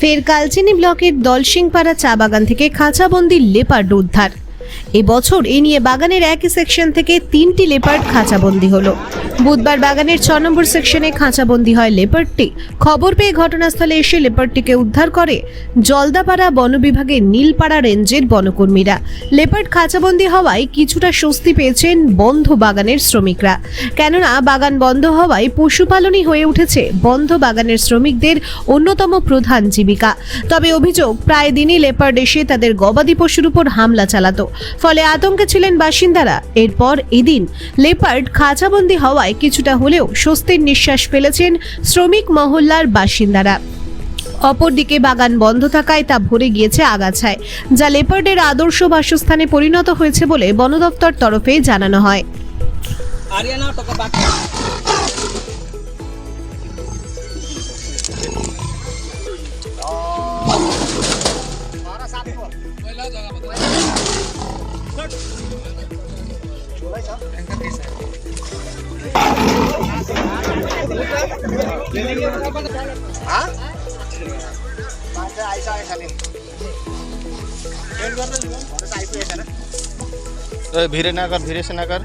ফের কালচিনি ব্লকের দলসিংপাড়া চা বাগান থেকে খাঁচাবন্দি লেপার্ড উদ্ধার। এবছর এ নিয়ে বাগানের একই সেকশন থেকে তিনটি লেপার্ড খাঁচাবন্দি হলো। বুধবার বাগানের ছ নম্বর সেকশনে খাঁচাবন্দি হয় লেপার্ডটি। খবর পেয়ে ঘটনাস্থলে এসে লেপার্ডটিকে উদ্ধার করে জলদাপাড়া বন বিভাগের নীলপাড়া রেঞ্জের বনকর্মীরা। লেপার্ড খাঁচাবন্দি হওয়ায় কিছুটা স্বস্তি পেয়েছেন বন্ধ বাগানের শ্রমিকরা। কেননা, বাগান বন্ধ হওয়ায় পশুপালনই হয়ে উঠেছে বন্ধ বাগানের শ্রমিকদের অন্যতম প্রধান জীবিকা। তবে অভিযোগ, প্রায় দিনই লেপার্ড এসে তাদের গবাদি পশুর উপর হামলা চালাত। ফলে আতঙ্কে ছিলেন বাসিন্দারা। এরপর এদিন লেপার্ড খাঁচাবন্দি হওয়ায় কিছুটা হলেও স্বস্তির নিঃশ্বাস ফেলেছেন শ্রমিক মহল্লার বাসিন্দারা। অপরদিকে বাগান বন্ধ থাকায় তা ভরে গিয়েছে আগাছায়, যা লেপার্ডের আদর্শ বাসস্থানে পরিণত হয়েছে বলে বন দপ্তর তরফে জানানো হয়। আরিয়ানা তোকে বাকি ভিড়ে না কর ভিড়ে সে না কর।